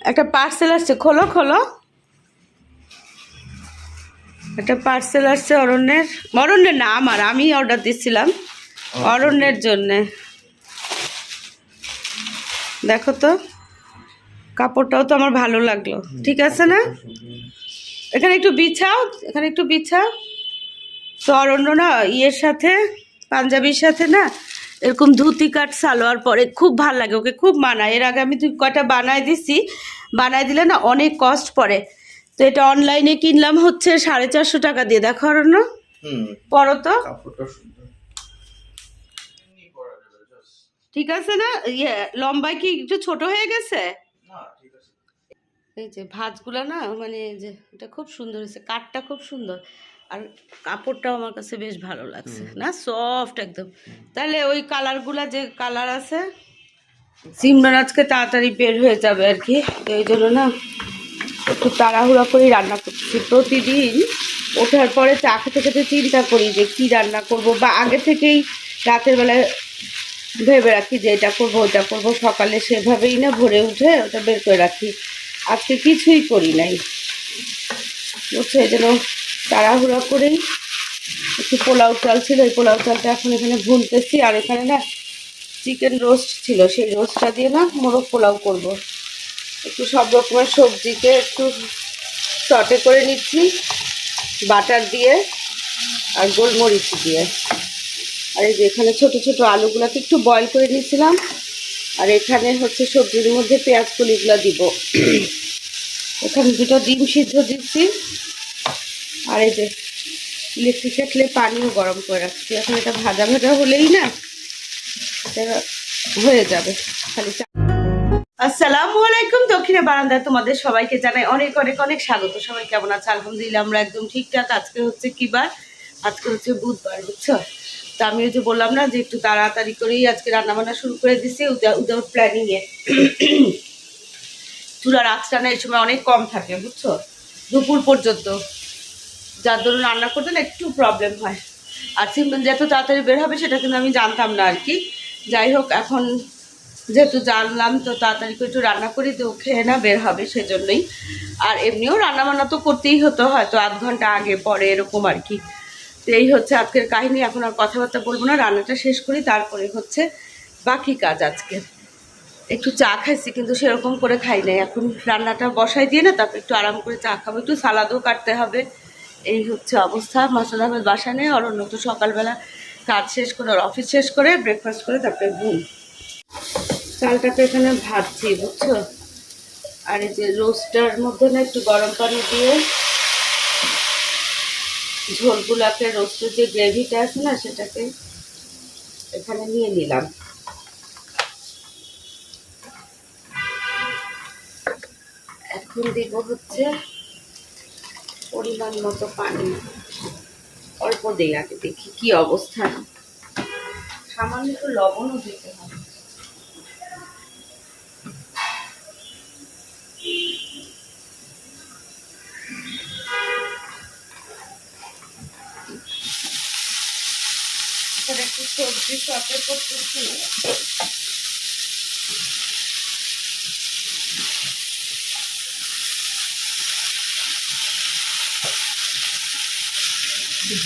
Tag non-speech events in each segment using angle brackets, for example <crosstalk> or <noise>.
একটা পার্সেল আসছে খোলো খোলো। একটা পার্সেল আসছে অরণ্যের। অরণ্যের না আমার আমি অর্ডার দিচ্ছিলাম। অরণ্যের জন্যে। দেখো তো কাপড়টাও তো আমার ভালো লাগল। ঠিক আছে না? এখানে একটু বিছাও এখানে একটু বিছাও। তো অরণ্য না ইয়ের সাথে পাঞ্জাবির সাথে না এরকম ধুতি কাট সালোয়ার পরে খুব ভালো লাগে ওকে খুব মানায়। এর আগে আমি তুই কয়টা বানায় দিছি বানায় দিলে না অনেক কস্ট পড়ে। তো এটা অনলাইনে কিনলাম হচ্ছে সাড়ে চারশো টাকা দিয়ে দেখো অরণ্য। হুম। পরো তো। ঠিক আছে না? ইয়ে লম্বায় কি একটু ছোট হয়ে গেছে? না, এই যে ভাঁজগুলো না মানে যে এটা খুব সুন্দর হয়েছে কাঠটা খুব সুন্দর। আর কাপড়টাও আমার কাছে বেশ ভালো লাগছে না? সফট একদম। তাহলে ওই কালারগুলা যে কালার আছে সিমরান আজকে তাড়াতাড়ি বের হয়ে যাবে আর কি। তো এই জন্য না একটু তাড়াহুড়া করেই রান্না করছি। প্রতিদিন ওঠার পরে চা খেতে খেতে চিন্তা করি যে কি রান্না করব বা আগে থেকেই রাতের বেলায় ভেবে রাখি যে এটা করব ওটা করব। সকালে সেভাবেই না ভোরে উঠে ওটা বের করে রাখি। আজকে কিছুই করি নাই। বুঝছ? এই জন্য তাড়াহুড়া করেই একটু পোলাও চাল ছিল, এই পোলাও চালটা এখন এখানে ভুনতেছি। আর এখানে না চিকেন রোস্ট ছিল, সেই রোস্টটা দিয়ে না মোরগ পোলাও করব। একটু সব রকমের সবজিকে একটু চটে করে নিচ্ছি, বাটার দিয়ে আর গোলমরিচ দিয়ে। আর এই যে এখানে ছোটো ছোটো আলুগুলোকে একটু বয়েল করে নিয়েছিলাম। আর এখানে হচ্ছে সবজির মধ্যে পেঁয়াজ কলিগুলো দিব। এখানে দুটো ডিম সিদ্ধ দিচ্ছি। আর এই যে ইলেকট্রিক কেটলে পানিও গরম করে রাখছি। এখন এটা ভাজা ভাজা হলেই না এটা হয়ে যাবে। খালি আসসালামু আলাইকুম, দক্ষিণে বারান্দায় তোমাদের সবাইকে জানাই অনেক অনেক অনেক স্বাগত। সবাই কেমন আছে? আলহামদুলিল্লাহ আমরা একদম ঠিকঠাক। আজকে হচ্ছে কি বার? আজকে হচ্ছে বুধবার, বুঝছ? তো আমি ওই যে বললাম না যে একটু তাড়াতাড়ি করেই আজকে রান্নাবান্না শুরু করে দিছি উইদাউট প্ল্যানিংয়ে চুলার আঁচটা না এই সময় অনেক কম থাকে, বুঝছ? দুপুর পর্যন্ত। যার দরুন রান্না করতে না একটু প্রবলেম হয়। আর সিমরান যে এত তাড়াতাড়ি বের হবে, সেটা কিন্তু আমি জানতাম না আর কি যাই হোক, এখন যেহেতু জানলাম, তো তাড়াতাড়ি করে একটু রান্না করি, তো খেয়ে না বের হবে সেজন্যই। আর এমনিও রান্না বান্না তো করতেই হতো, হয়তো আধ ঘণ্টা আগে, পরে এরকম আর কি তো এই হচ্ছে আজকের কাহিনী, এখন আর কথাবার্তা বলব না, রান্নাটা শেষ করি, তারপরে হচ্ছে বাকি কাজ আজকে। একটু চা খাইছি, কিন্তু সেরকম করে খাই নাই। এখন রান্নাটা বসাই দিয়ে না, তারপর একটু আরাম করে চা খাব, একটু সালাদও কাটতে হবে। এই হচ্ছে অবস্থা। মাসুদ আহমেদ বাসা নেই, আর তো সকালবেলা কাজ শেষ করে, আর অফিস শেষ করে ব্রেকফাস্ট করে, তারপরে ঘুম। চালটাকে এখানে ভাজছি বুঝছ? আর এই যে রোস্টার মধ্যে না একটু গরম পানি দিয়ে ঝোলগুলাকে রোস্টের যে গ্রেভিটা আছে না, সেটাকে এখানে নিয়ে নিলাম। এখন দিব হচ্ছে পরিমাণ মতো পানি। অল্প দিই আগে দেখি কি অবস্থা। সামান্য একটু লবণও দিতে হবে। একটু সবজি সতে করতেছি।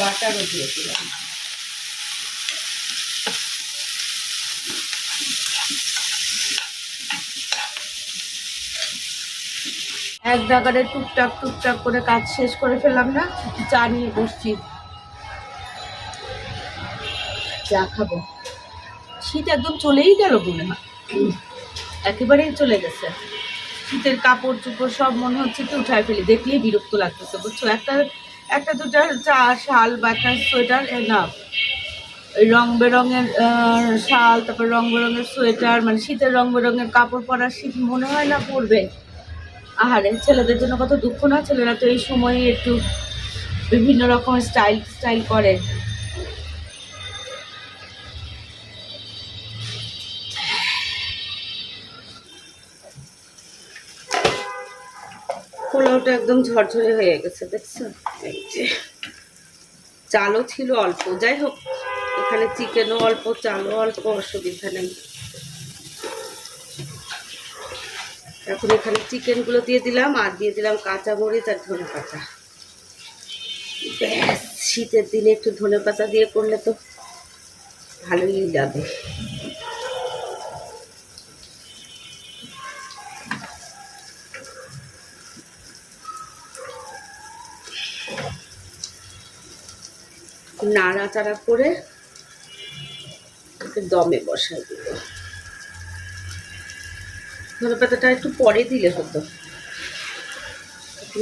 বাটারও দিয়ে দিলাম। এক জায়গায় টুকটাক টুকটাক করে কাজ শেষ করে ফেললাম না চা নিয়ে বসছি। চা খাব। শীত একদম চলেই গেল মনে হয় একেবারেই চলে গেছে। শীতের কাপড় চোপড় সব মনে হচ্ছে কি উঠায় ফেলি। দেখলেই বিরক্ত লাগতেছে, বুঝছ? একটা একটা দুটা চা শাল বা একটা সোয়েটার, না। রং বেরঙের শাল, তারপর রং বেরঙের সোয়েটার মানে শীতের রং বেরঙের কাপড় পরা শীত মনে হয় না পরবে। আহারে, ছেলেদের জন্য কত দুঃখ না? ছেলেরা তো এই সময়ে একটু বিভিন্ন রকম স্টাইল স্টাইল করে। একদম ঝরঝরে হয়ে গেছে, দেখছ? এই যে। চালও ছিল অল্প, যাই হোক, এখানে চিকেনও অল্প, চালও অল্প, অসুবিধা নেই। এখন এখানে চিকেনগুলো দিয়ে দিলাম, আর দিয়ে দিলাম কাঁচা মরিচ আর ধনে পাতা। ব্যাস, শীতের দিনে একটু ধনে পাতা দিয়ে করলে তো ভালোই লাগে নাড়াচাড়া করে দমে বসাই দিল। ধনে পাতাটা একটু পরে দিলে হতো।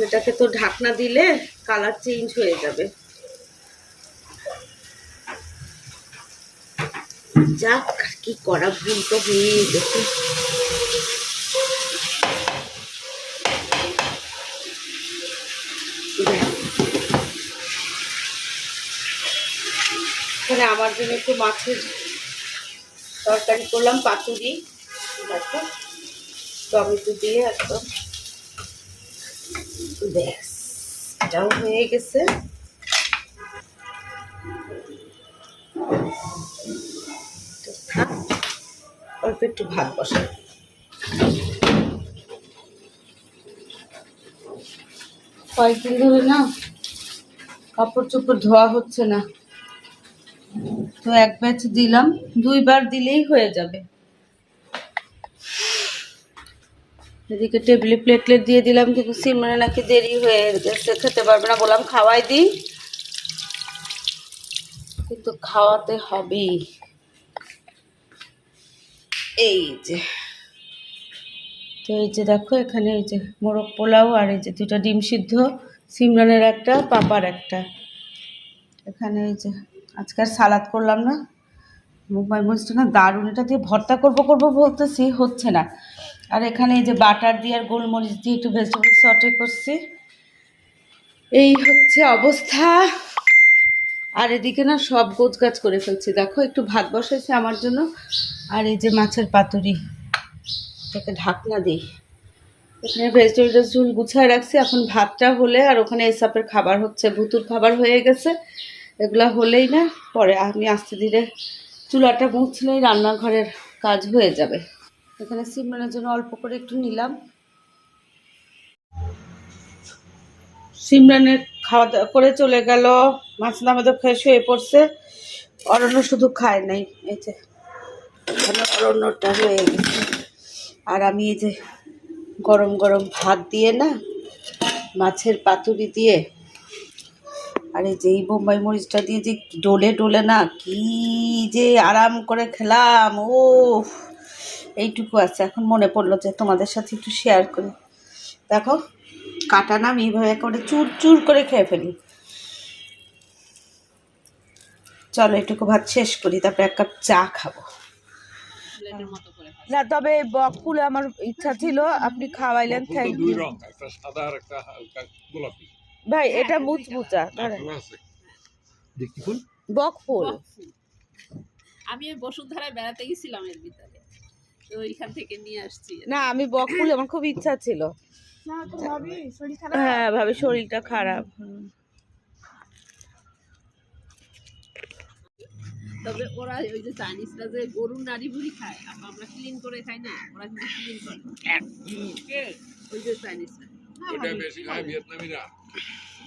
এটাকে তো ঢাকনা দিলে কালার চেঞ্জ হয়ে যাবে। যাক কি করা ভুল তো হয়েই গেছে। এখানে আমার জন্য একটু মাছের তরকারি করলাম, পাতুরি। দেখো, টমেটো দিয়ে একদম। ব্যাস, এটাও হয়ে গেছে। অল্প একটু ভাত বসা কয়েকদিন ধরে না কাপড় চোপড় ধোয়া হচ্ছে না। তো এক ব্যাচ দিলাম, দুইবার দিলেই হয়ে যাবে। এদিকে টেবিলে প্লেটলেট দিয়ে দিলাম, কিন্তু সিমরানে নাকি দেরি হয়ে গেছে, খেতে পারবে না, বললাম খাওয়াই দিই। কিন্তু খাওয়াতে হবেই। এই যে। তো এই যে দেখো, এখানে এই যে মোরগ পোলাও আর এই যে দুটো ডিম সিদ্ধ, সিমরানের একটা, পাপার একটা। এখানে এই যে আজকাল সালাদ করলাম না। মুম্বাই মরিচটা না, দারুণ, এটা দিয়ে ভর্তা করব করব বলতেছি, হচ্ছে না। আর এখানে এই যে বাটার দিয়ে আর গোলমরিচ দিয়ে একটু ভেজিটেবল সটে করছি। এই হচ্ছে অবস্থা। আর এদিকে না সব গোছ গাছ করে ফেলছি। দেখো, একটু ভাত বসেছে আমার জন্য। আর এই যে মাছের পাতুরি, এটাকে ঢাকনা দিই। এখানে ভেজিটেবলটা ঝুল গুছায় রাখছি। এখন ভাতটা হলে আর ওখানে এসাপের খাবার হচ্ছে, ভুতুর খাবার হয়ে গেছে। এগুলা হলেই না, পরে আমি আস্তে ধীরে চুলাটা মুছলেই রান্নাঘরের কাজ হয়ে যাবে। এখানে সিমরানের জন্য অল্প করে একটু নিলাম। সিমরানের খাওয়া দাওয়া করে চলে গেল, মাছ নামাদের খেয়ে শুয়ে পড়ছে। অরণ্য শুধু খায় নাই, এই যে অরণ্যটা হয়ে গেছে। আর আমি এই যে গরম গরম ভাত দিয়ে না, মাছের পাতুরি দিয়ে আর এই যে এই বোম্বাই মরিচটা দিয়ে যে ডোলে ডোলে না কি যে আরাম করে খেলাম ও এইটুকু আছে এখন মনে পড়ল যে তোমাদের সাথে একটু শেয়ার করি। দেখো কাটা না আমি এইভাবে করে চুর চুর করে খেয়ে ফেলি। চলো এটুকু ভাত শেষ করি তারপরে এক কাপ চা খাব। না তবে বকফুল আমার ইচ্ছা ছিল আপনি খাওয়াইলেন থ্যাংক ইউ সাদা আর একটা হালকা গোলাপি। ভাই এটা মুচমুচা ধরেন। দেখি ফুল। আমি বসুন্ধরায় বেড়াতে গেছিলাম এর ভিতরে। তো ওইখান থেকে নিয়ে আসছি না আমি বকফুল আমার খুব ইচ্ছা ছিল। হ্যাঁ ভাবে শরীরটা খারাপ। হুম। তবে ওরা ওই যে চাইনিজরা যে গরুর নাড়ি ভুড়ি খায় আমরা ক্লিন করে খাই না ওরা কিন্তু ক্লিন করে। ওই যে চাইনিজরা এটা বেশি খায় ভিয়েতনামিরা।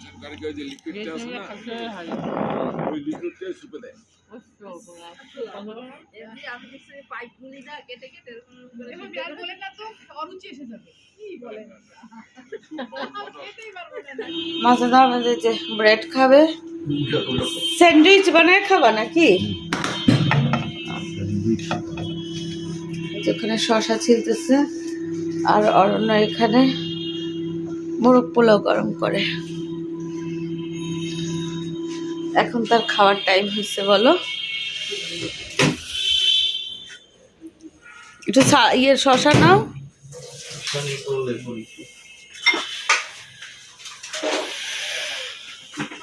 সরকারি যে লিকুইডটা আছে না ওই লিকুইডটা সুপে দেয়। এমনি আমি দেখছি পাইপ গুলি না কেটে কেটে এরকম করে মাছের দাম যে ব্রেড খাবে। স্যান্ডউইচ বানায় খাবা নাকি? যেখানে শশা ছিলতেছে আর অরণ্য এখানে। মোরগ পোলাও গরম করে। এখন তার খাওয়ার টাইম হয়েছে, বলো। একটু ইয়ের শশা নাও।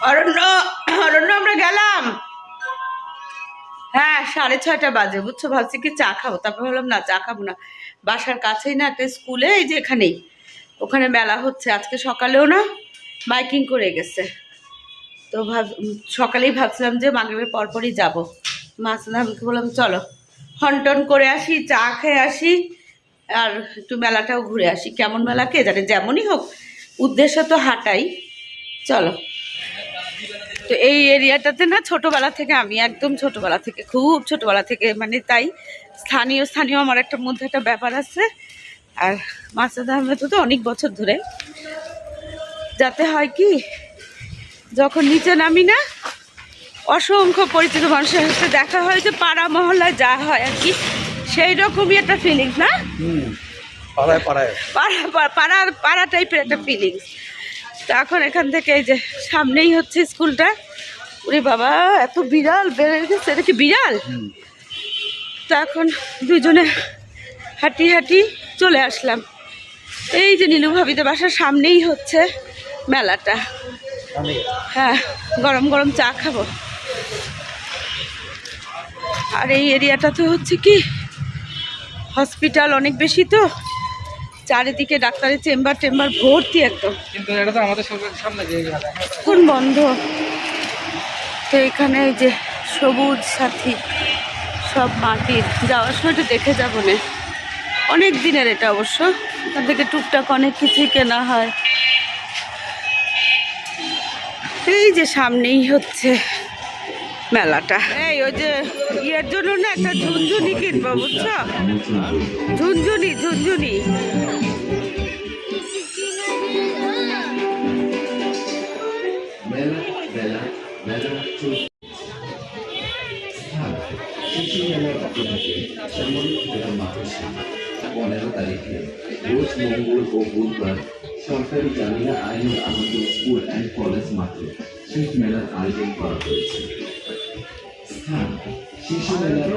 অরণ্য অরণ্য, আমরা গেলাম। হ্যাঁ সাড়ে ছয়টা বাজে, বুঝছ? ভাবছি কি চা খাব? তারপর ভাবলাম, না, চা খাব না। বাসার কাছেই না, একটা স্কুলে এই যে এখানেই। ওখানে মেলা হচ্ছে, আজকে সকালেও না বাইকিং করে গেছে। তো ভাব, সকালেই ভাবছিলাম যে মাগরীবের পরপরই যাব। মাছ আমাকে বললাম, চলো, হন্টন করে আসি, চা খেয়ে আসি, আর একটু মেলাটাও ঘুরে আসি। কেমন মেলা কে জানে, যেমনই হোক, উদ্দেশ্য তো হাঁটাই। চলো। তো এই এরিয়াটাতে না ছোটোবেলা থেকে, আমি একদম ছোটোবেলা থেকে, খুব ছোটোবেলা থেকে মানে তাই স্থানীয় স্থানীয় আমার একটা মধ্যে একটা ব্যাপার আছে। আর মাসুদ আহমেদ তো অনেক বছর ধরে। যাতে হয় কি যখন নিচে নামি না অসংখ্য পরিচিত মানুষের সাথে দেখা হয় যে পাড়া মহল্লায় যা হয় আর কি সেই রকমই একটা ফিলিংস না? পাড়ায় পাড়ায়। পাড়া পা- পাড়া পাড়া টাইপের একটা ফিলিংস তো এখন এখান থেকে এই যে সামনেই হচ্ছে স্কুলটা। ওরে বাবা এত বিড়াল বেড়ে গেছে এটা কি বিড়াল? তো এখন দুজনে হাঁটি হাঁটি চলে আসলাম। এই যে নীলু বাসার সামনেই হচ্ছে মেলাটা। হ্যাঁ গরম গরম চা খাব। আর এই এরিয়াটা তো হচ্ছে কি হসপিটাল অনেক বেশি তো চারিদিকে ডাক্তারের চেম্বার টেম্বার ভর্তি একদম। কিন্তু এটা তো আমাদের সামনে যে বন্ধ? তো এখানে এই যে সবুজ সাথী সব মাটির। যাওয়ার সময় একটু দেখে যাব না। অনেক দিনের এটা অবশ্য। এখান থেকে টুকটাক অনেক কিছুই কেনা হয়। এই যে সামনেই হচ্ছে মেলাটা। এই ওই যে ইয়ের জন্য না একটা ঝুনঝুনি কিনবো বুঝছ? ঝুনঝুনি ঝুনঝুনি। পনেরো তারিখে। রোজ মঙ্গল ও বুধবার সরকারি Jamina Ainul Ahmed school and college মাঠে শীত মেলার আয়োজন করা হয়েছে। স্থান শিশু মেলার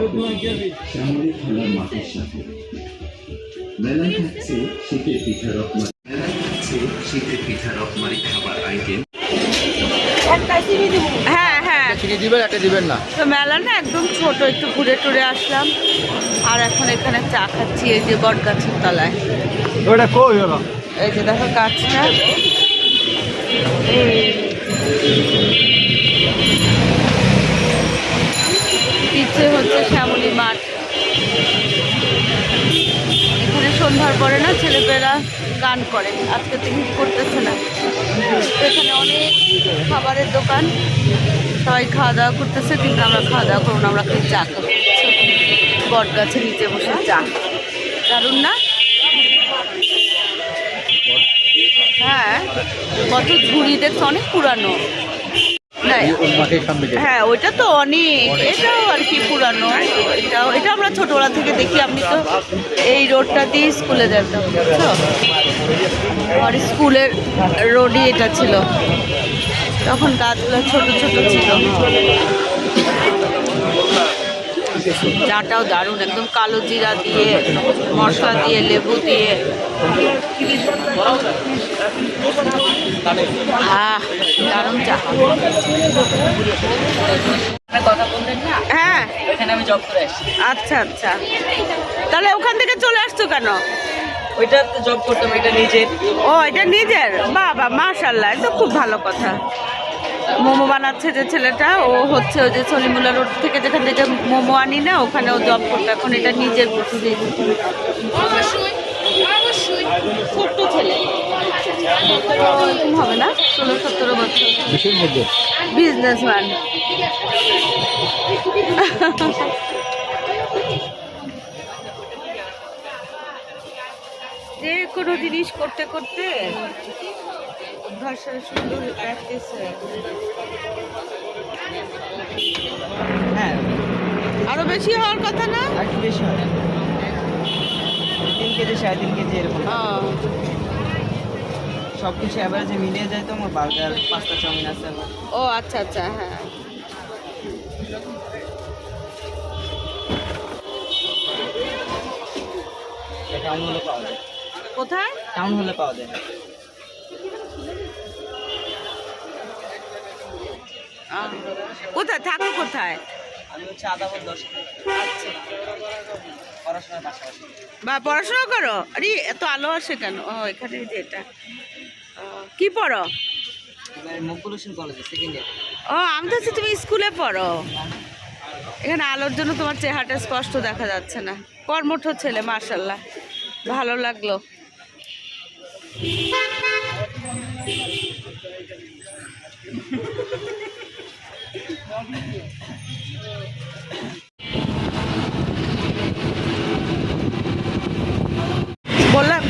খেলার মাঠের সাথে। মেলায় থাকছে শীতের পিঠা, রকমারি শীতের পিঠা, রকমারি খাবার আইটেম হ্যাঁ হ্যাঁ চিনি দিবেন একটা দিবেন না। তো মেলা না একদম ছোট একটু ঘুরে টুরে আসলাম। আর এখন এখানে চা খাচ্ছি এই যে বট গাছের তলায়। ওটা কই হলো? এই যে দেখো গাছটা। পিছে হচ্ছে শ্যামলী মাঠ। এখানে সন্ধ্যার পরে না ছেলেপেলা গান করে আজকে তো হিট করতেছে না। এখানে অনেক খাবারের দোকান। সবাই খাওয়া দাওয়া করতেছে, কিন্তু আমরা খাওয়া দাওয়া করুন আমরা খালি চা খাব। বট গাছের নিচে বসে চা। দারুণ না? হ্যাঁ কত ঝুড়ি দেখছ? অনেক পুরানো। হ্যাঁ ওইটা তো অনেক, এটাও আর কি পুরানো। এটাও, এটা আমরা ছোটবেলা থেকে দেখি আমি তো এই রোডটা দিয়ে স্কুলে যেতাম বুঝছ? আমার স্কুলের রোডই এটা ছিল। তখন গাছগুলো ছোট ছোট ছিল। চাটাও দারুণ একদম কালো জিরা দিয়ে মশলা দিয়ে লেবু দিয়ে। দারুণ চা। হ্যাঁ। আচ্ছা আচ্ছা। তাহলে ওখান থেকে চলে আসছো কেন? ওইটা জব করতাম এটা নিজের। ও এটা নিজের? বাবা মাশাল্লাহ এটা খুব ভালো কথা। মোমো বানাচ্ছে যে ছেলেটা ও হচ্ছে ওই যে সলিমুল্লা রোড থেকে যেখান থেকে মোমো আনি না ওখানে ও জব করতো। এখন এটা নিজের প্রতিদিন ছোট্ট ছেলে। হবে না? ষোলো সতেরো বছর। বিজনেসম্যান <laughs> কোনো জিনিস করতে করতে ভাষা সুন্দর প্র্যাকটিস হ্যাঁ আরও বেশি হওয়ার কথা না? একটু বেশি হয়? তিন কেজি সাড়ে তিন কেজি এরকম। সব কিছু অ্যাভারেজে মিলিয়ে যায় তো আমার বার্গার পাঁচটা চাউমিন আছে ও আচ্ছা আচ্ছা হ্যাঁ। টাউন হলে পাওয়া যায়। কোথায়? টাউন হলে পাওয়া যায়। কোথায়? থাকো কোথায়? আমি হচ্ছে আদাবর দশ। আচ্ছা। পড়াশোনার পাশাপাশি। বা পড়াশোনা করো? আরে এত আলো আসে কেন? ও এখানে যে এটা। কি পড়ো? এবার মকবুল হোসেন কলেজে সেকেন্ড ইয়ার ও আমি তো তুমি স্কুলে পড়ো? এখানে আলোর জন্য তোমার চেহারাটা স্পষ্ট দেখা যাচ্ছে না। কর্মঠ ছেলে মার্শাল্লাহ ভালো লাগল। বললাম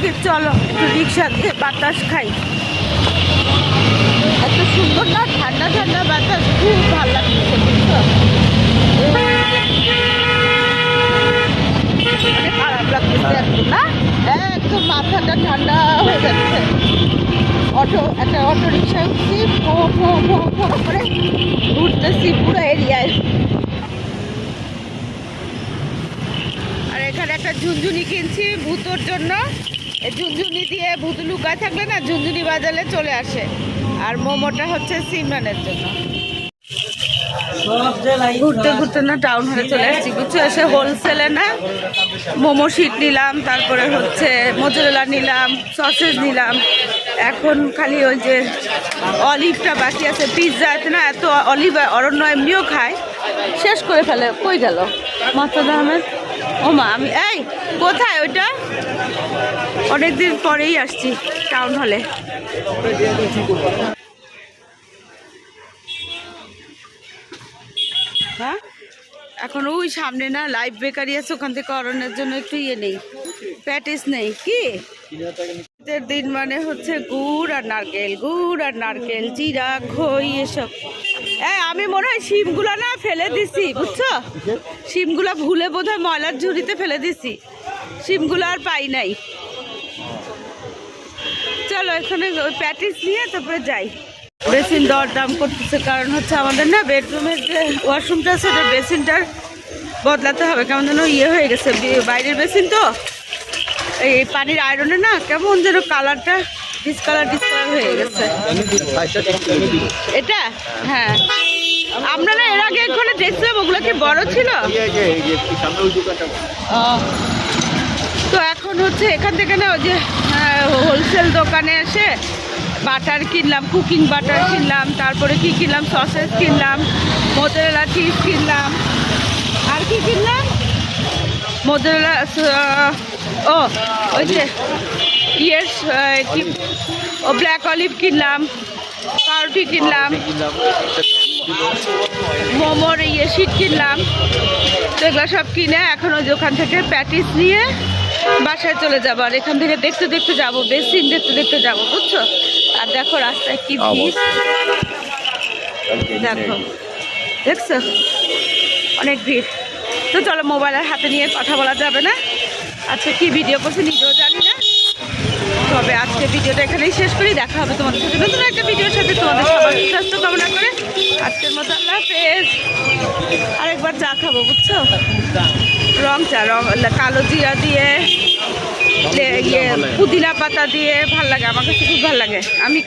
কি চলো একটু রিক্সা দিয়ে বাতাস খাই। এত সুন্দর না? ঠান্ডা ঠান্ডা বাতাস, খুব ভালো লাগছে বুঝছ? মানে খারাপ লাগতেছে একদম না? একদম মাথাটা ঠান্ডা। অটো, একটা অটো রিক্সা উঠছি করে ঘুরতেছি পুরো এরিয়ায়। আর এখানে একটা ঝুনঝুনি কিনছি ভূতোর জন্য। ঝুনঝুনি দিয়ে ভূত লুকায় থাকলে না, ঝুনঝুনি বাজালে চলে আসে। আর মোমোটা হচ্ছে সিমরানের জন্য। ঘুরতে ঘুরতে না টাউন হলে চলে এসেছি বুঝছ এসে হোলসেলে না মোমো শিট নিলাম তারপরে হচ্ছে মোজরেলা নিলাম সসেজ নিলাম। এখন খালি ওই যে অলিভটা বাকি আছে পিৎজা আছে না এত অলিভ অরণ্য এমনিও খায়। শেষ করে ফেলে কই গেল? মাস্টার আহমেদ? ও মা আমি এই কোথায় ওইটা? অনেকদিন পরেই আসছি টাউন হলে হ্যাঁ এখন ওই সামনে না লাইভ বেকারি আছে, ওখান থেকে অরণ্যের জন্য একটু ইয়ে নেই প্যাটিস নেই, কি? শীতের দিন মানে হচ্ছে গুড় আর নারকেল, গুড় আর নারকেল, জিরা, খই, এসব। হ্যাঁ আমি মনে হয় শিমগুলো না ফেলে দিছি, বুঝছ? শিমগুলো ভুলে বোধহয় ময়লার ঝুড়িতে ফেলে দিছি। শিমগুলো আর পাই নাই। চলো এখানে ওই প্যাটিস নিয়ে তারপরে যাই। বেসিন দর দাম করতেছে, কারণ হচ্ছে আমাদের না বেডরুমের যে ওয়াশরুমটা আছে ওটা বেসিনটার বদলাতে হবে, কেমন যেন ইয়ে হয়ে গেছে বাইরের বেসিন তো। এই পানির আয়রনে না কেমন যেন কালারটা ডিসকালার ডিসকালার হয়ে গেছে। এটা? হ্যাঁ। আমরা না এর আগে এখানে দেখছিলাম, ওগুলো কি বড় ছিল? তো এখন হচ্ছে এখান থেকে না ওই যে হোলসেল দোকানে এসে বাটার কিনলাম, কুকিং বাটার কিনলাম, তারপরে কি কিনলাম? সসেস কিনলাম, মোজারেলা চিজ কিনলাম। আর কি কিনলাম? মোজারেলা ও, ওই যে ইয়েস কি, ও, ব্ল্যাক অলিভ কিনলাম পাউরুটি কিনলাম, মোমোর ইয়ে শিট কিনলাম। তো এগুলো সব কিনে এখন ওই ওখান থেকে প্যাটিস নিয়ে বাসায় চলে যাব আর এখান থেকে দেখতে দেখতে যাব বেসিন দেখতে দেখতে যাব বুঝছ? আর দেখো রাস্তায় কি ভিড়। দেখো দেখছ? অনেক ভিড়। তো চলো মোবাইলের হাতে নিয়ে কথা বলা যাবে না? আচ্ছা কি ভিডিও করছে নিজেও জানি তবে আজকে ভিডিওটা এখানেই শেষ করি। দেখা হবে তোমাদের সাথে নতুন একটা ভিডিওর সাথে। তোমাদের সবার স্বাস্থ্য কামনা করে আজকের মতো আল্লাহ হাফেজ। আরেকবার চা খাব, বুঝছ? রং চা, রং কালো জিরা দিয়ে ইয়ে পুদিনা পাতা দিয়ে ভালো লাগে। আমার কাছে খুব ভালো লাগে। আমি